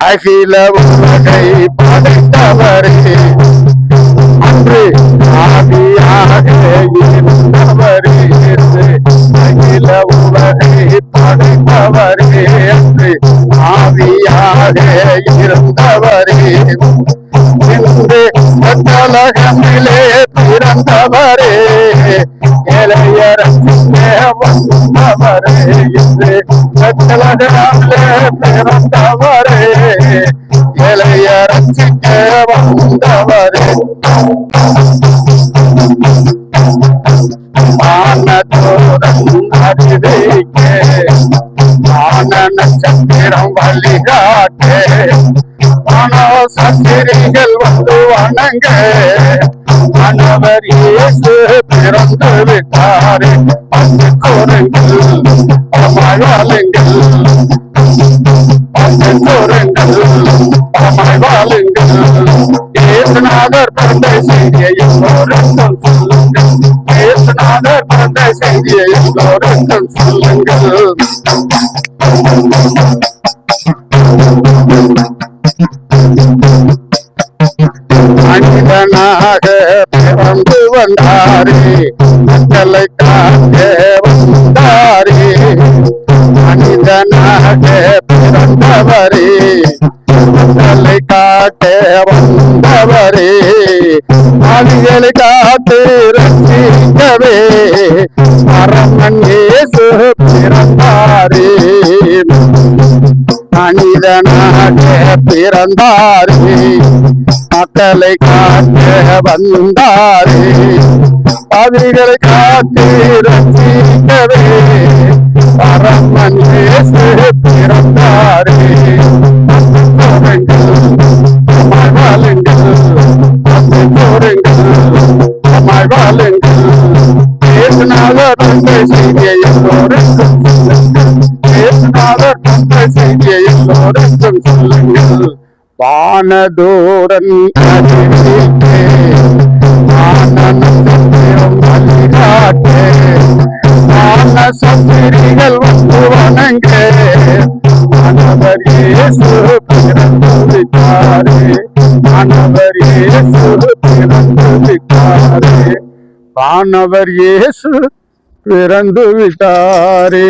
அகில உலகை படைத்தவரே அன்று ஆதியாக இருந்தவரே அகில உலகை படைத்தவரே அன்று ஆதியாக இருந்தவரே இன்று கட்டலகமிலே பிறந்தவரே. இளையர் வந்தவரே. இன்று கட்டலகமிலே பிறந்தவரே. இளையர் வந்தவரே. வானதோரம் அறிவிக்க வான நட்சத்திரம் வழிகாட்டே. வானோ சத்திரிகள் வந்து வணங்க. மனவர் இயேசு பிறந்து விட்டாரே. வந்து கூறுங்கள் மழாலுங்கள் வந்து கூறுங்கள் அமாய் ஏசுநாதர் பிறந்த செய்தியை எல்லோருக்கும் சொல்லுங்கள் ஏசுநாதர் பிறந்த செய்தியை எல்லோருக்கும் சொல்லுங்கள் மனிதனாக பிறந்து வந்தாரே. மக்களை காக்க வந்தாரே மனிதனாக பிறந்தவரே. மக்களை காக்க வந்தவரே. ஆவிகளை காத்து ரசிக்கவே இயேசு பிறந்தாரே. மனிதனாக பிறந்தாரே. மக்களை காக்க வந்தாரே. பாவிகளை காத்து ரசிக்கவே பரமன் பிறந்தாரே செய்தியை எல்லோருக்கும் சொல்லுங்கள். தந்தை செய்தியை எல்லோருக்கும் சொல்லுங்கள். வானதூரன் சந்திரிகள் வந்து வணங்க மாணவர் இயேசு பிறந்து விட்டாரே மாணவர் இயேசு பிறந்து விட்டாரே இயேசு பிறந்து விட்டாரே.